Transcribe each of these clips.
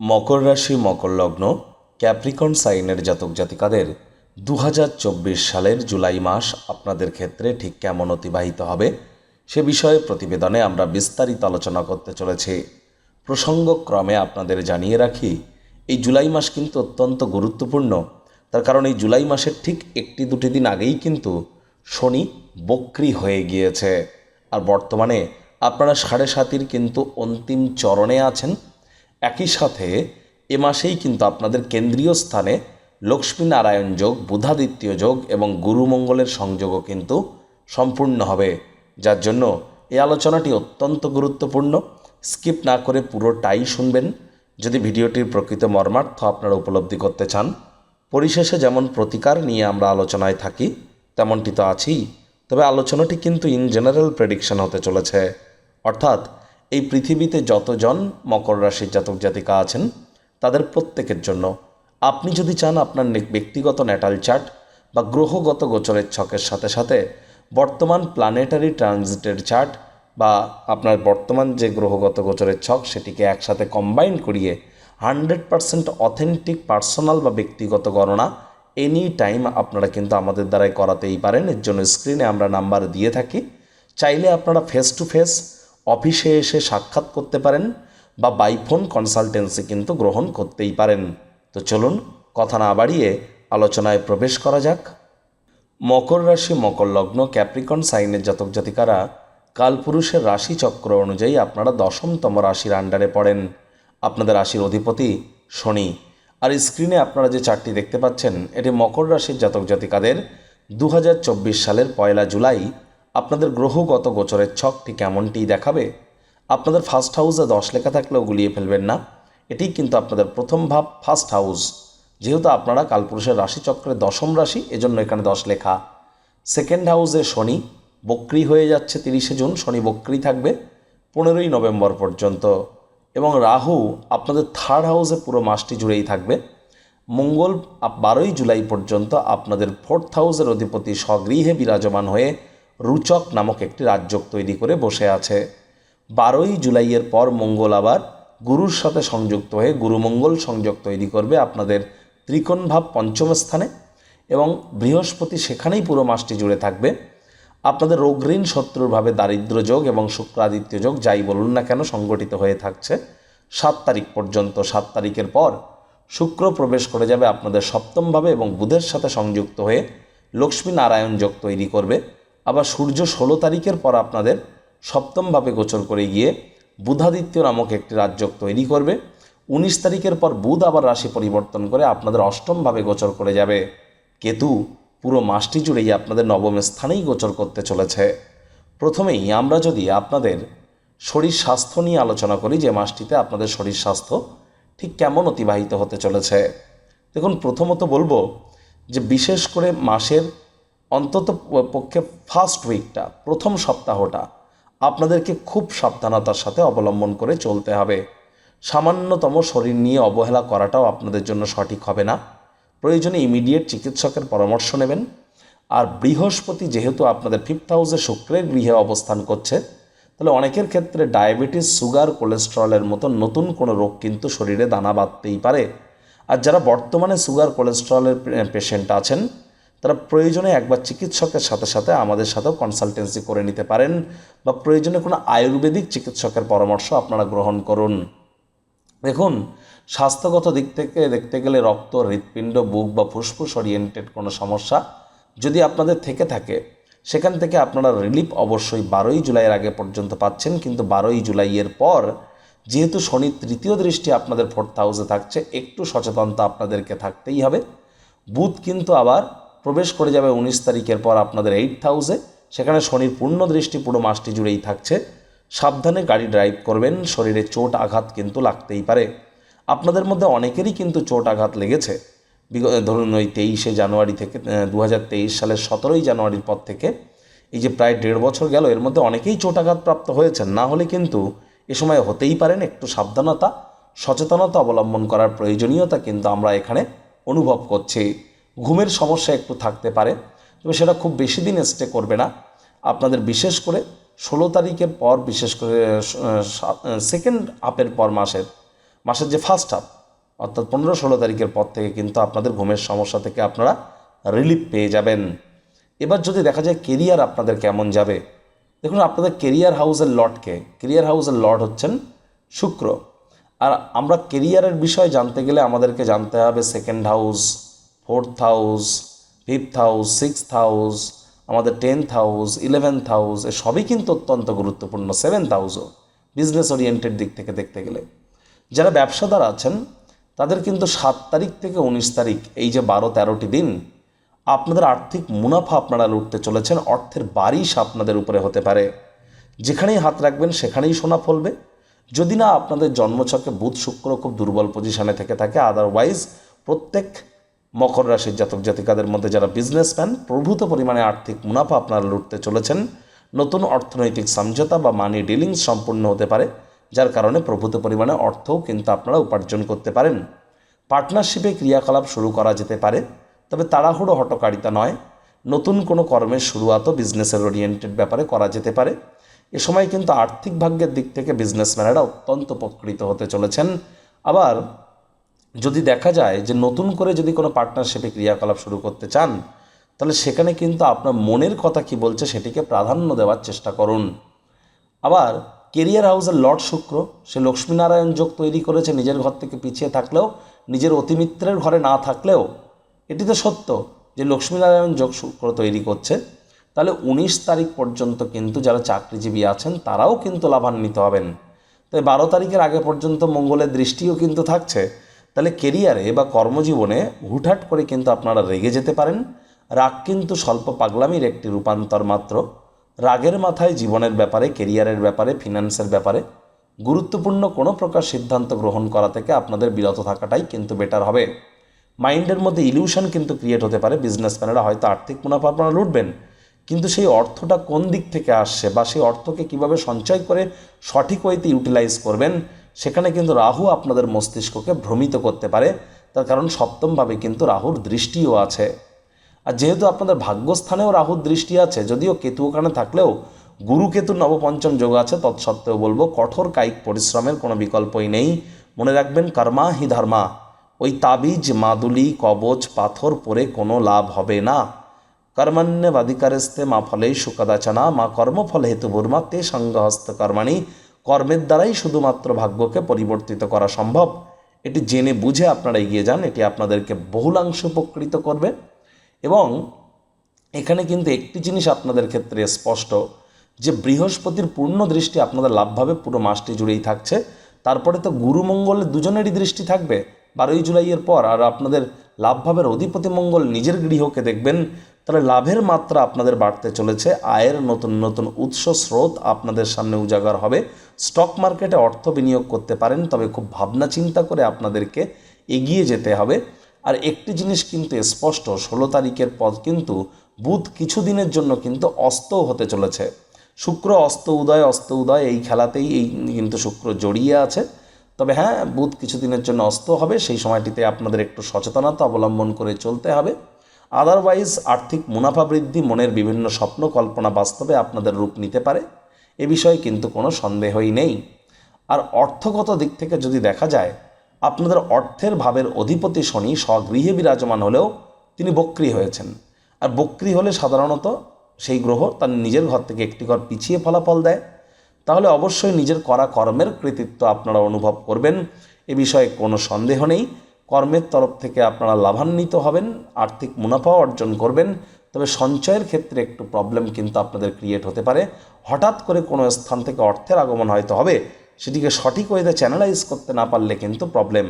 মকর রাশি, মকর লগ্ন, ক্যাপ্রিকন সাইনের জাতক জাতিকাদের দু হাজার চব্বিশ সালের জুলাই মাস আপনাদের ক্ষেত্রে ঠিক কেমন অতিবাহিত হবে সে বিষয়ে প্রতিবেদনে আমরা বিস্তারিত আলোচনা করতে চলেছি। প্রসঙ্গক্রমে আপনাদের জানিয়ে রাখি, এই জুলাই মাস কিন্তু অত্যন্ত গুরুত্বপূর্ণ। তার কারণ এই জুলাই মাসের ঠিক একটি দুটি দিন আগেই কিন্তু শনি বক্রি হয়ে গিয়েছে। আর বর্তমানে আপনারা সাড়ে সাতির কিন্তু অন্তিম চরণে আছেন। একই সাথে এ মাসেই কিন্তু আপনাদের কেন্দ্রীয় স্থানে লক্ষ্মী নারায়ণ যোগ, বুধাদিত্য যোগ এবং গুরুমঙ্গলের সংযোগও কিন্তু সম্পূর্ণ হবে। যার জন্য এই আলোচনাটি অত্যন্ত গুরুত্বপূর্ণ। স্কিপ না করে পুরোটাই শুনবেন। যদি ভিডিওটির প্রকৃত মর্মার্থ আপনারা উপলব্ধি করতে চান, পরিশেষে যেমন প্রতিকার নিয়ে আমরা আলোচনায় থাকি, তেমনটি তো আছেই। তবে আলোচনাটি কিন্তু ইন জেনারেল প্রেডিকশন হতে চলেছে। অর্থাৎ এই পৃথিবীতে যতজন মকর রাশির জাতক জাতিকা আছেন, তাদের প্রত্যেকের জন্য আপনি যদি চান আপনার ব্যক্তিগত ন্যাটাল চার্ট বা গ্রহগত গোচরের ছকের সাথে সাথে বর্তমান প্ল্যানেটারি ট্রানজিটের চার্ট বা আপনার বর্তমান যে গ্রহগত গোচরের ছক সেটিকে একসাথে কম্বাইন করিয়ে হান্ড্রেড পারসেন্ট অথেন্টিক পার্সোনাল বা ব্যক্তিগত গণনা এনি টাইম আপনারা কিন্তু আমাদের দ্বারাই করাতেই পারেন। এর জন্য স্ক্রিনে আমরা নাম্বার দিয়ে থাকি। চাইলে আপনারা ফেস টু ফেস অফিসে এসে সাক্ষাৎ করতে পারেন বা বাইফোন কনসালটেন্সি কিন্তু গ্রহণ করতেই পারেন। তো চলুন কথা না বাড়িয়ে আলোচনায় প্রবেশ করা যাক। মকর রাশি, মকর লগ্ন ক্যাপ্রিকন সাইনের জাতক জাতিকারা কালপুরুষের রাশি চক্র অনুযায়ী আপনারা দশমতম রাশির আন্ডারে পড়েন। আপনাদের রাশির অধিপতি শনি। আর স্ক্রিনে আপনারা যে চারটি দেখতে পাচ্ছেন, এটি মকর রাশির জাতক জাতিকাদের দু হাজার চব্বিশ সালের পয়লা জুলাই আপনাদের গ্রহগত গোচরের ছকটি কেমনটি দেখাবে? আপনাদের ফার্স্ট হাউসে দশ লেখা থাকলেও গুলিয়ে ফেলবেন না। এটি কিন্তু আপনাদের প্রথম ভাব ফার্স্ট হাউস যেহেতু আপনারা কালপুরুষের রাশিচক্রের দশম রাশি, এজন্য এখানে দশ লেখা। সেকেন্ড হাউসে শনি, বক্রি হয়ে যাচ্ছে তিরিশে জুন, শনি বক্রি থাকবে পনেরোই নভেম্বর পর্যন্ত। এবং রাহু আপনাদের থার্ড হাউসে পুরো মাসটি জুড়েই থাকবে। মঙ্গল বারোই জুলাই পর্যন্ত আপনাদের ফোর্থ হাউসের অধিপতি স্বগৃহে বিরাজমান হয়ে রুচক নামক একটি রাজ্যক তৈরি করে বসে আছে। বারোই জুলাইয়ের পর মঙ্গল আবার গুরুর সাথে সংযুক্ত হয়ে গুরুমঙ্গল সংযোগ তৈরি করবে আপনাদের ত্রিকোণভাব পঞ্চম স্থানে এবং বৃহস্পতি সেখানেই পুরো মাসটি জুড়ে থাকবে। আপনাদের রোগঋণ শত্রুরভাবে দারিদ্র যোগ এবং শুক্রাদিত্য যোগ যাই বলুন না কেন সংগঠিত হয়ে থাকছে। সাত তারিখ পর্যন্ত, সাত তারিখের পর শুক্র প্রবেশ করে যাবে আপনাদের সপ্তমভাবে এবং বুধের সাথে সংযুক্ত হয়ে লক্ষ্মী নারায়ণ যোগ তৈরি করবে। আবার সূর্য ষোলো তারিখের পর আপনাদের সপ্তমভাবে গোচর করে গিয়ে বুধাদিত্য নামক একটি রাজযোগ তৈরি করবে। উনিশ তারিখের পর বুধ আবার রাশি পরিবর্তন করে আপনাদের অষ্টমভাবে গোচর করে যাবে। কেতু পুরো মাসটি জুড়েই আপনাদের নবম স্থানেই গোচর করতে চলেছে। প্রথমেই আমরা যদি আপনাদের শরীর স্বাস্থ্য নিয়ে আলোচনা করি যে মাসটিতে আপনাদের শরীর স্বাস্থ্য ঠিক কেমন অতিবাহিত হতে চলেছে। দেখুন, প্রথমত বলব যে বিশেষ করে মাসের অন্তত পক্ষে ফার্স্ট উইকটা প্রথম সপ্তাহটা আপনাদেরকে খুব সাবধানতার সাথে অবলম্বন করে চলতে হবে। সামান্যতম শরীর নিয়ে অবহেলা করাটাও আপনাদের জন্য সঠিক হবে না। প্রয়োজনে ইমিডিয়েট চিকিৎসকের পরামর্শ নেবেন। আর বৃহস্পতি যেহেতু আপনাদের ফিফথ হাউসে শুক্রের গৃহে অবস্থান করছে, তাহলে অনেকের ক্ষেত্রে ডায়াবেটিস সুগার কোলেস্টেরলের মতো নতুন কোনো রোগ কিন্তু শরীরে দানা বাঁধতেই পারে। আর যারা বর্তমানে সুগার কোলেস্টেরলের পেশেন্ট আছেন তারা প্রয়োজনে একবার চিকিৎসকের সাথে সাথে আমাদের সাথেও কনসালটেন্সি করে নিতে পারেন বা প্রয়োজনে কোনো আয়ুর্বেদিক চিকিৎসকের পরামর্শ আপনারা গ্রহণ করুন। দেখুন, স্বাস্থ্যগত দিক থেকে দেখতে গেলে রক্ত, হৃৎপিণ্ড, বুক বা ফুসফুস ওরিয়েন্টেড কোনো সমস্যা যদি আপনাদের থেকে থাকে, সেখান থেকে আপনারা রিলিফ অবশ্যই বারোই জুলাইয়ের আগে পর্যন্ত পাচ্ছেন, কিন্তু বারোই জুলাইয়ের পর যেহেতু শনি তৃতীয় দৃষ্টি আপনাদের ফোর্থ হাউসে থাকছে, একটু সচেতনতা আপনাদেরকে থাকতেই হবে। বুধ কিন্তু আবার প্রবেশ করে যাবে উনিশ তারিখের পর আপনাদের এইট হাউসে সেখানে শনির পূর্ণ দৃষ্টি, পুরো মাসটি জুড়েই থাকছে। সাবধানে গাড়ি ড্রাইভ করবেন, শরীরে চোট আঘাত কিন্তু লাগতেই পারে। আপনাদের মধ্যে অনেকেরই কিন্তু চোট আঘাত লেগেছে। ধরুন ওই তেইশে জানুয়ারি থেকে দু হাজার তেইশ সালের সতেরোই জানুয়ারির পর থেকে, এই যে প্রায় দেড় বছর গেল, এর মধ্যে অনেকেই চোট আঘাত প্রাপ্ত হয়েছেন। না হলে কিন্তু এ সময় হতেই পারেন, একটু সাবধানতা, সচেতনতা অবলম্বন করার প্রয়োজনীয়তা কিন্তু আমরা এখানে অনুভব করছি। ঘুমের সমস্যা একটু থাকতে পারে, তবে সেটা খুব বেশি দিন স্টে করবে না। আপনাদের বিশেষ করে ষোলো তারিখের পর, বিশেষ করে সেকেন্ড হাফের পর মাসের মাসের যে ফার্স্ট হাফ অর্থাৎ পনেরো ষোলো তারিখের পর থেকে কিন্তু আপনাদের ঘুমের সমস্যা থেকে আপনারা রিলিফ পেয়ে যাবেন। এবার যদি দেখা যায় কেরিয়ার আপনাদের কেমন যাবে, দেখুন আপনাদের কেরিয়ার হাউসের লর্ডকে কেরিয়ার হাউসের লর্ড হচ্ছেন শুক্র। আর আমরা কেরিয়ারের বিষয়ে জানতে গেলে আমাদেরকে জানতে হবে second house fourth house, fifth house, sixth house, আমাদের টেন্থ হাউস, ইলেভেন্থ হাউস এ সবই কিন্তু অত্যন্ত গুরুত্বপূর্ণ, সেভেন্থ হাউসও বিজনেস ওরিয়েন্টেড দিক থেকে দেখতে গেলে। যারা ব্যবসাদার আছেন, তাদের কিন্তু সাত তারিখ থেকে উনিশ তারিখ, এই যে বারো তেরোটি দিন, আপনাদের আর্থিক মুনাফা আপনারা লুটতে চলেছেন, অর্থের বারিশ আপনাদের উপরে হতে পারে। যেখানেই হাত রাখবেন, সেখানেই সোনা ফলবে। যদি না, আপনাদের জন্মছকে বুধ, শুক্র খুব দুর্বল পজিশনে থেকে থাকে আদারওয়াইজ প্রত্যেক মকর রাশির জাতক জাতিকাদের মধ্যে যারা বিজনেসম্যান প্রভূত পরিমাণে আর্থিক মুনাফা আপনারা লুটতে চলেছেন। নতুন অর্থনৈতিক সমঝোতা বা মানি ডিলিংস সম্পূর্ণ হতে পারে, যার কারণে প্রভূত পরিমাণে অর্থও কিন্তু আপনারা উপার্জন করতে পারেন। পার্টনারশিপে ক্রিয়াকলাপ শুরু করা যেতে পারে, তবে তাড়াহুড়ো হটকারিতা নয়। নতুন কোনো কর্মের শুরুয়াতও বিজনেসের ওরিয়েন্টেড ব্যাপারে করা যেতে পারে। এ সময় কিন্তু আর্থিক ভাগ্যের দিক থেকে বিজনেসম্যানেরা অত্যন্ত উপকৃত হতে চলেছেন। আবার যদি দেখা যায় যে নতুন করে যদি কোনো পার্টনারশিপে ক্রিয়াকলাপ শুরু করতে চান, তাহলে সেখানে কিন্তু আপনার মনের কথা কি বলছে সেটিকে প্রাধান্য দেওয়ার চেষ্টা করুন। আবার কেরিয়ার হাউসের লর্ড শুক্র, সে লক্ষ্মীনারায়ণ যোগ তৈরি করেছে নিজের ঘর থেকে পিছিয়ে থাকলেও, নিজের অতিমিত্রের ঘরে না থাকলেও, এটি তো সত্য যে লক্ষ্মীনারায়ণ যোগ শুক্র তৈরি করছে। তাহলে উনিশ তারিখ পর্যন্ত কিন্তু যারা চাকরিজীবী আছেন, তারাও কিন্তু লাভান্বিত হবেন। তাই বারো তারিখের আগে পর্যন্ত মঙ্গলের দৃষ্টিও কিন্তু থাকছে। তাহলে কেরিয়ারে বা কর্মজীবনে হুটহাট করে কিন্তু আপনারা রেগে যেতে পারেন। রাগ কিন্তু স্বল্প পাগলামির একটি রূপান্তর মাত্র। রাগের মাথায় জীবনের ব্যাপারে কেরিয়ারের ব্যাপারে ফিনান্সের ব্যাপারে গুরুত্বপূর্ণ কোনো প্রকার সিদ্ধান্ত গ্রহণ করা থেকে আপনাদের বিরত থাকাটাই কিন্তু বেটার হবে। মাইন্ডের মধ্যে ইলিউশন কিন্তু ক্রিয়েট হতে পারে। বিজনেসম্যানেরা হয়তো আর্থিক মুনাফা আপনারা লুটবেন। কিন্তু সেই অর্থটা কোন দিক থেকে আসছে বা সেই অর্থকে কীভাবে সঞ্চয় করে সঠিক ওয়েতে ইউটিলাইজ করবেন সেখানে কিন্তু রাহু আপনাদের মস্তিষ্ককে ভ্রমিত করতে পারে। তার কারণ সপ্তমভাবে কিন্তু রাহুর দৃষ্টিও আছে। আর যেহেতু আপনাদের ভাগ্যস্থানেও রাহুর দৃষ্টি আছে, যদিও কেতু ওখানে থাকলেও গুরু কেতু নবপঞ্চম যোগ আছে, তৎসত্ত্বেও বলব কঠোর কায়িক পরিশ্রমের কোনো বিকল্পই নেই। মনে রাখবেন কর্মা হি ধর্মা। ওই তাবিজ, মাদুলি, কবচ, পাথর পরে কোনো লাভ হবে না। কর্মণ্যবাধিকারেস্তে মা ফলেই সুকদাচনা মা কর্মফল হেতু বুর্মা, তে সঙ্গহস্ত কর্মাণী। কর্মের দ্বারাই শুধুমাত্র ভাগ্যকে পরিবর্তিত করা সম্ভব। এটি জেনে বুঝে আপনারা এগিয়ে যান, এটি আপনাদেরকে বহুলাংশ উপকৃত করবে। এবং এখানে কিন্তু একটি জিনিস আপনাদের ক্ষেত্রে স্পষ্ট, যে বৃহস্পতির পূর্ণ দৃষ্টি আপনাদের লাভভাবে পুরো মাসটি জুড়েই থাকছে। তারপরে তো গুরু মঙ্গলের দুজনেরই দৃষ্টি থাকবে। বারোই জুলাইয়ের পর আর আপনাদের লাভভাবের অধিপতি মঙ্গল নিজের গৃহকে দেখবেন। তাহলে লাভের মাত্রা আপনাদের বাড়তে চলেছে, আয়ের নতুন নতুন উৎস স্রোত আপনাদের সামনে উজাগার হবে। স্টক মার্কেটে অর্থ বিনিয়োগ করতে পারেন, তবে খুব ভাবনা চিন্তা করে আপনাদেরকে এগিয়ে যেতে হবে। আর একটি জিনিস কিন্তু স্পষ্ট, ষোলো তারিখের পর কিন্তু বুধ কিছুদিনের জন্য কিন্তু অস্তও হতে চলেছে। শুক্র অস্ত উদয় অস্ত উদয়, এই খেলাতেই এই কিন্তু শুক্র জড়িয়ে আছে। তবে হ্যাঁ বুধ কিছুদিনের জন্য অস্ত হবে, সেই সময়টিতে আপনাদের একটু সচেতনতা অবলম্বন করে চলতে হবে। আদারওয়াইজ আর্থিক মুনাফা বৃদ্ধি, মনের বিভিন্ন স্বপ্ন কল্পনা বাস্তবে আপনাদের রূপ নিতে পারে। এ বিষয়ে কিন্তু কোনো সন্দেহই নেই। আর অর্থগত দিক থেকে যদি দেখা যায়, আপনাদের অর্থের ভাবের অধিপতি শনি স্বগৃহে বিরাজমান হলেও তিনি বক্রি হয়েছেন। আর বক্রি হলে সাধারণত সেই গ্রহ তার নিজের ঘর থেকে একটি ঘর পিছিয়ে ফলাফল দেয়। তাহলে অবশ্যই নিজের করা কর্মের কৃতিত্ব আপনারা অনুভব করবেন। এ বিষয়ে কোনো সন্দেহ নেই। কর্মের তরফ থেকে আপনারা লাভান্বিত হবেন, আর্থিক মুনাফাও অর্জন করবেন। তবে সঞ্চয়ের ক্ষেত্রে একটু প্রবলেম কিন্তু আপনাদের ক্রিয়েট হতে পারে। হঠাৎ করে কোনো স্থান থেকে অর্থের আগমন হয়তো হবে, সেটিকে সঠিক ওয়েতে চ্যানেলাইজ করতে না পারলে কিন্তু প্রবলেম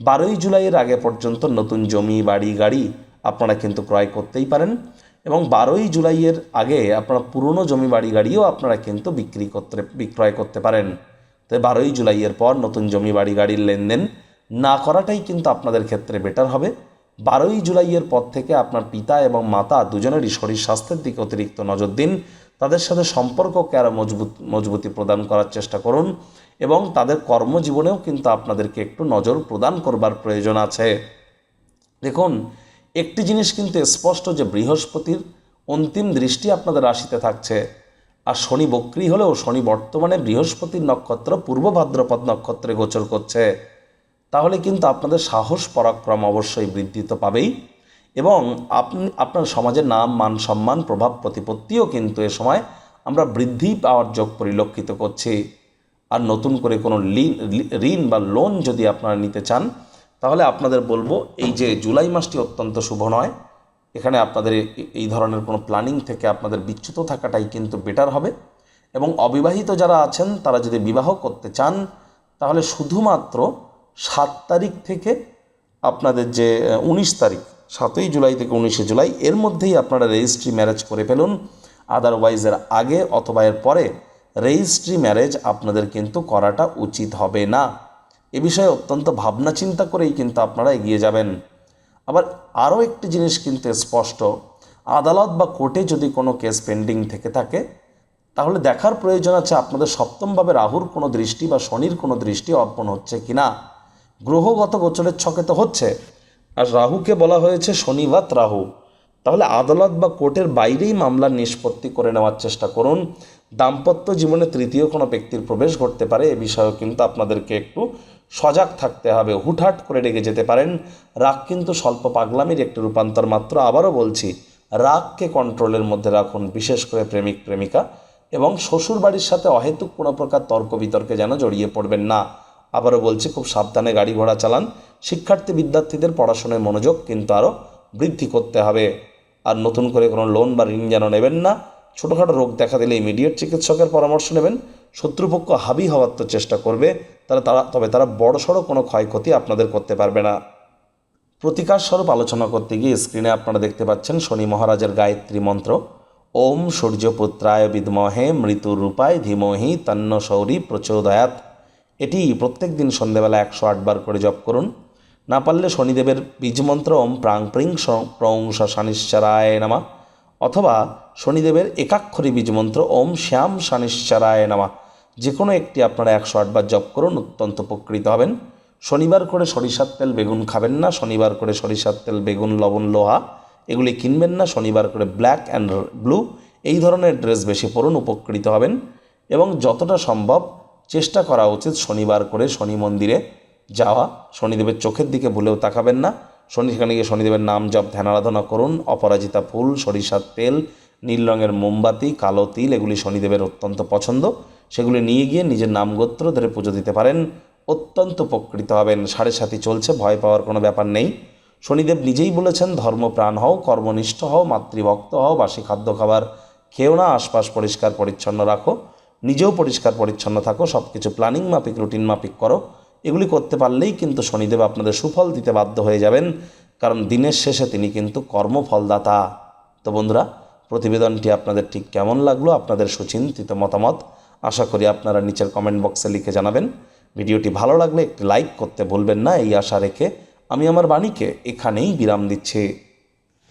বারোই জুলাইয়ের আগে পর্যন্ত নতুন জমি, বাড়ি, গাড়ি আপনারা কিন্তু ক্রয় করতেই পারেন এবং বারোই জুলাইয়ের আগে আপনারা পুরনো জমি, বাড়ি, গাড়িও আপনারা কিন্তু বিক্রি করতে, বিক্রয় করতে পারেন। তাই বারোই জুলাইয়ের পর নতুন জমি, বাড়ি, গাড়ির লেনদেন না করাটাই কিন্তু আপনাদের ক্ষেত্রে বেটার হবে। বারোই জুলাইয়ের পর থেকে আপনার পিতা এবং মাতা দুজনেরই শরীর স্বাস্থ্যের দিকে অতিরিক্ত নজর দিন। তাদের সাথে সম্পর্ককে আরও মজবুত, মজবুতি প্রদান করার চেষ্টা করুন এবং তাদের কর্মজীবনেও কিন্তু আপনাদেরকে একটু নজর প্রদান করবার প্রয়োজন আছে। দেখুন, একটি জিনিস কিন্তু স্পষ্ট যে বৃহস্পতির অন্তিম দৃষ্টি আপনাদের রাশিতে থাকছে। আর শনি বক্রি হলেও শনি বর্তমানে বৃহস্পতির নক্ষত্র পূর্ব ভাদ্রপদ নক্ষত্রে গোচর করছে। তাহলে কিন্তু আপনাদের সাহস পরাক্রম অবশ্যই বৃদ্ধি তো পাবেই। এবং আপনি, আপনার সমাজের নাম, মান, সম্মান, প্রভাব, প্রতিপত্তিও কিন্তু এ সময় আমরা বৃদ্ধি পাওয়ার যোগ পরিলক্ষিত করছি। আর নতুন করে কোনো ঋণ বা লোন যদি আপনারা নিতে চান, তাহলে আপনাদের বলব এই যে জুলাই মাসটি অত্যন্ত শুভ নয়। এখানে আপনাদের এই ধরনের কোনো প্ল্যানিং থেকে আপনাদের বিচ্যুত থাকাটাই কিন্তু বেটার হবে। এবং অবিবাহিত যারা আছেন, তারা যদি বিবাহ করতে চান, তাহলে শুধুমাত্র সাত তারিখ থেকে আপনাদের যে উনিশ তারিখ, সাতই জুলাই থেকে উনিশে জুলাই, এর মধ্যেই আপনারা রেজিস্ট্রি ম্যারেজ করে ফেলুন। আদারওয়াইজ এর আগে অথবা এর পরে রেজিস্ট্রি ম্যারেজ আপনাদের কিন্তু করাটা উচিত হবে না। এ বিষয়ে অত্যন্ত ভাবনা চিন্তা করেই কিন্তু আপনারা এগিয়ে যাবেন। আবার আরও একটি জিনিস কিন্তু স্পষ্ট, আদালত বা কোর্টে যদি কোনো কেস পেন্ডিং থেকে থাকে, তাহলে দেখার প্রয়োজন আছে আপনাদের সপ্তমভাবে রাহুর কোনো দৃষ্টি বা শনির কোনো দৃষ্টি অর্পণ হচ্ছে কি না গ্রহগত গোচরের ছকে তো হচ্ছে। আর রাহুকে বলা হয়েছে শনিবাত রাহু। তাহলে আদালত বা কোর্টের বাইরেই মামলার নিষ্পত্তি করে নেওয়ার চেষ্টা করুন। দাম্পত্য জীবনে তৃতীয় কোনো ব্যক্তির প্রবেশ ঘটতে পারে, এ বিষয়েও কিন্তু আপনাদেরকে একটু সজাগ থাকতে হবে। হুটহাট করে রেগে যেতে পারেন। রাগ কিন্তু স্বল্প পাগলামির একটি রূপান্তর মাত্র। আবারও বলছি, রাগকে কন্ট্রোলের মধ্যে রাখুন, বিশেষ করে প্রেমিক, প্রেমিকা। এবং শ্বশুর বাড়ির সাথে অহেতুক কোনো প্রকার তর্ক বিতর্কে যেন জড়িয়ে পড়বেন না। আবারও বলছি, খুব সাবধানে গাড়ি ঘোড়া চালান। শিক্ষার্থী বিদ্যার্থীদের পড়াশোনায় মনোযোগ কিন্তু আরও বৃদ্ধি করতে হবে। আর নতুন করে কোনো লোন বা ঋণ যেন নেবেন না, ছোটোখাটো রোগ দেখা দিলে ইমিডিয়েট চিকিৎসকের পরামর্শ নেবেন। শত্রুপক্ষ হাবি হওয়ার তো চেষ্টা করবে, তারা তারা, তবে তারা বড়সড় কোনো ক্ষয়ক্ষতি আপনাদের করতে পারবে না। প্রতিকার স্বরূপ আলোচনা করতে গিয়ে স্ক্রিনে আপনারা দেখতে পাচ্ছেন শনি মহারাজের গায়ত্রী মন্ত্র। ওম সূর্যপুত্রায় বিদ্মহে মৃত্যুরূপায় ধীমহি তন্ন শৌরী প্রচোদয়াত এটি প্রত্যেক দিন সন্ধ্যেবেলা একশো আটবার করে জপ করুন। না পারলে শনিদেবের বীজমন্ত্র ওম প্রাং প্রিং স- প্রং শানিশ্চরায় নামা। অথবা শনিদেবের একাক্ষরী বীজমন্ত্র ওম শ্যাম শানিশ্চরায় নামা। যে কোনো একটি আপনারা একশো আটবার জপ করুন, অত্যন্ত উপকৃত হবেন। শনিবার করে সরিষার তেল বেগুন খাবেন না, শনিবার করে সরিষার তেল বেগুন, লবণ, লোহা, এগুলি কিনবেন না, শনিবার করে ব্ল্যাক অ্যান্ড ব্লু, এই ধরনের ড্রেস বেশি পরুন, উপকৃত হবেন। এবং যতটা সম্ভব চেষ্টা করা উচিত শনিবার করে শনি মন্দিরে যাওয়া। শনিদেবের চোখের দিকে ভুলেও তাকাবেন না। শনি সেখানে গিয়ে শনিদেবের নাম জপ, ধ্যান আরাধনা করুন। অপরাজিতা ফুল, সরিষার তেল, নীল রঙের মোমবাতি, কালো তিল, এগুলি শনিদেবের অত্যন্ত পছন্দ। সেগুলি নিয়ে গিয়ে নিজের নাম গোত্র ধরে পুজো দিতে পারেন। অত্যন্ত উপকৃত হবেন। সাড়ে সাথী চলছে, ভয় পাওয়ার কোনো ব্যাপার নেই। শনিদেব নিজেই বলেছেন ধর্মপ্রাণ হও, কর্মনিষ্ঠ হও, মাতৃভক্ত হও, বাসি খাদ্য খাবার খেও না, আশপাশ পরিষ্কার পরিচ্ছন্ন রাখো। নিজেও পরিষ্কার পরিচ্ছন্ন থাকো সব কিছু প্ল্যানিং মাফিক রুটিন মাফিক করো। এগুলি করতে পারলেই কিন্তু শনিদেব আপনাদের সুফল দিতে বাধ্য হয়ে যাবেন, কারণ দিনের শেষে তিনি কিন্তু কর্মফলদাতা। তো বন্ধুরা, প্রতিবেদনটি আপনাদের ঠিক কেমন লাগল, আপনাদের সুচিন্তিত মতামত, আশা করি আপনারা নিচের কমেন্ট বক্সে লিখে জানাবেন। ভিডিওটি ভালো লাগলে একটি লাইক করতে ভুলবেন না, এই আশা রেখে আমি আমার বাণীকে এখানেই বিরাম দিচ্ছি।